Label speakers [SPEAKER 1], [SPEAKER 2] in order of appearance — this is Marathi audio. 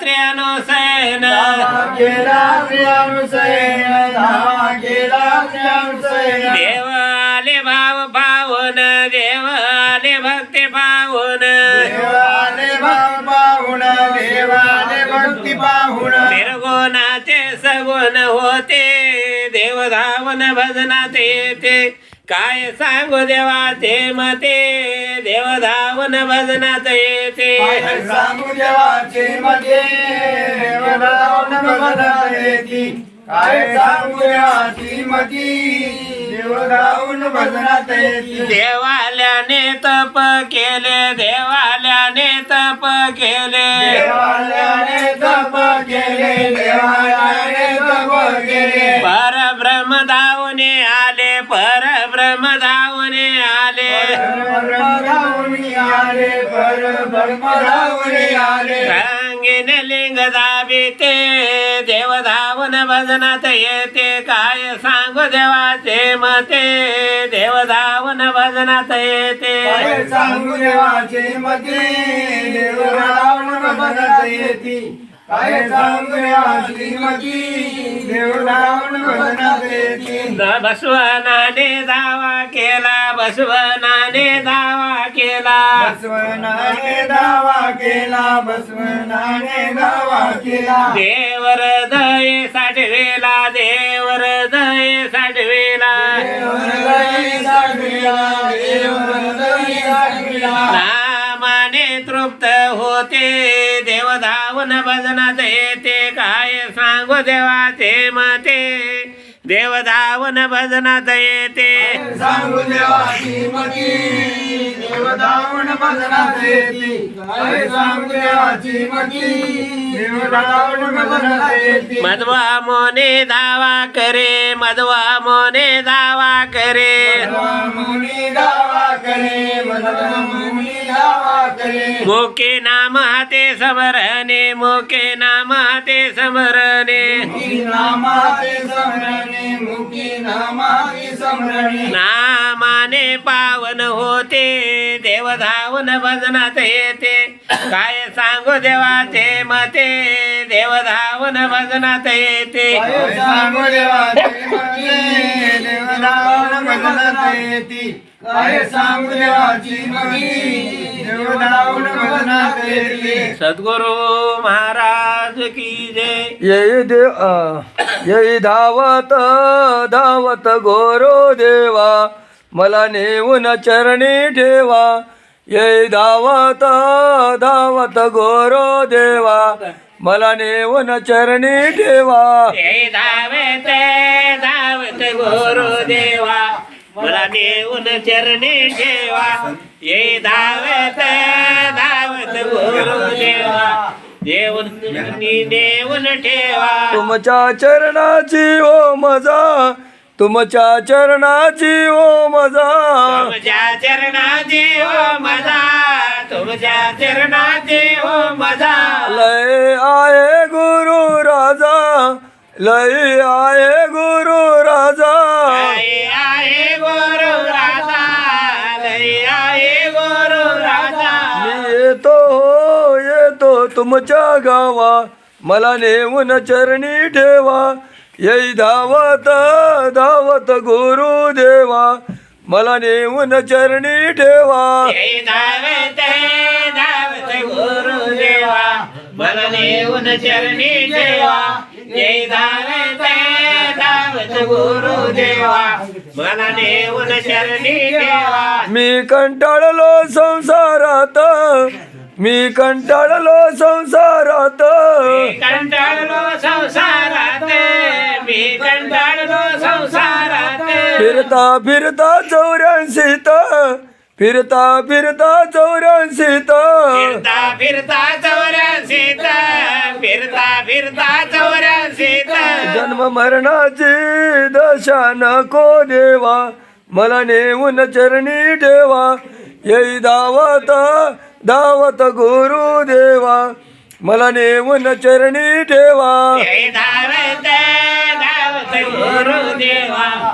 [SPEAKER 1] त्र्यानुसैन
[SPEAKER 2] केला श्रीअनुसैन धावा केला श्रीनुसैन
[SPEAKER 1] देवाले भाव पावन देवाले भक्ती पावन
[SPEAKER 2] देवाने भाव पाहुण देवाने भक्ती पाहुण
[SPEAKER 1] निर्गुणाचे सगुण होते देवधावन भजनात येते। काय सांगू देवाचे मते? देवधावन भजनात येते.
[SPEAKER 2] काय सांगू देवाचे मध्ये देवरावण भजनात येती. काय सांगू देवाची मती? देवरावण भजनात येती.
[SPEAKER 1] देवाल्याने तप केले देवाल्याने तप केले.
[SPEAKER 2] देवालयाने तप केले देवालयाने
[SPEAKER 1] आले.
[SPEAKER 2] ब्रह्मरावणी आले पर ब्रह्मरावणी
[SPEAKER 1] लिंग दाबिते देव धावन भजनात येते. काय सांगू देवाचे मते देव धावन भजनात येते.
[SPEAKER 2] काय सांगू देवाचे मते देव धावन भजनात येते.
[SPEAKER 1] काय बसवनाने दावा केला बसवनाने दावा केला.
[SPEAKER 2] बसवनाने दावा केला बसवनाने दावा केला.
[SPEAKER 1] देवर दये साठवेला देवर दये साठवेला.
[SPEAKER 2] साठविला, देवरदयी साठविला.
[SPEAKER 1] नामाने तृप्त होते. देवधावन भजनात येते काय सांगू देवाचे मते? देवधावन भजनात येते.
[SPEAKER 2] सांगू देवाची मती? देवदावण भजनात येती. काय सांगू देवाची मती? देवदावण भजनात येती.
[SPEAKER 1] मधवा मोने धावा करे मधवा मोने धावा करे.
[SPEAKER 2] मुनी दावा करे मधवा मुनी दावा करे
[SPEAKER 1] मोके नाम हाते समरणे मोके नाम हाते समरणे नामाने पावन होते देवधावन भजनात येते. काय सांगू देवाचे मते देवधावन भजनात येते.
[SPEAKER 2] येती काय सांगू देवाची येती
[SPEAKER 1] सद्गुरु महाराज की जय।
[SPEAKER 3] येई दे अ, येई धावत धावत गोरो देवा। मला नेऊन चरणी ठेवा। येई धावत धावत गोरो देवा। मला नेऊन चरणी ठेवा।
[SPEAKER 1] धावत धावत गुरु देवा। मला नेऊन चरणी ठेवा. ये धावत धावत गुरु देवा. देऊन नेऊन ठेवा.
[SPEAKER 3] तुमच्या चरणाची ओ मजा तुमच्या चरणाची ओ मजा.
[SPEAKER 1] तुमच्या चरणाची हो मजा तुमच्या चरणाची हो मजा.
[SPEAKER 3] लय आहे गुरु राजा लय आहे तुमच्या गावा मला नेऊन चरणी ठेवा. येई धावत धावत गुरु देवा मला नेऊन चरणी ठेवा.
[SPEAKER 1] धावत धावत गुरुदेवा मला नेऊन चरणी ठेवा. जय धावत धावत गुरुदेवा मला नेऊन चरणी ठेवा.
[SPEAKER 3] मी कंटाळलो संसारात. मी कंटाळलो संसारात.
[SPEAKER 1] कंटाळलो संसारात. मी कंटाळलो संसारात.
[SPEAKER 3] फिरता फिरता चौऱ्याऐंशीत. फिरता फिरता चौऱ्याऐंशीत.
[SPEAKER 1] फिरता फिरता चौऱ्याशीत फिरता फिरता चौऱ्याशीत
[SPEAKER 3] जन्म मरणाची दशा नको देवा. मला नेऊन चरणी ठेवा. येई धावत दावत गुरु देवा मला नेवन चरणी ठेवा.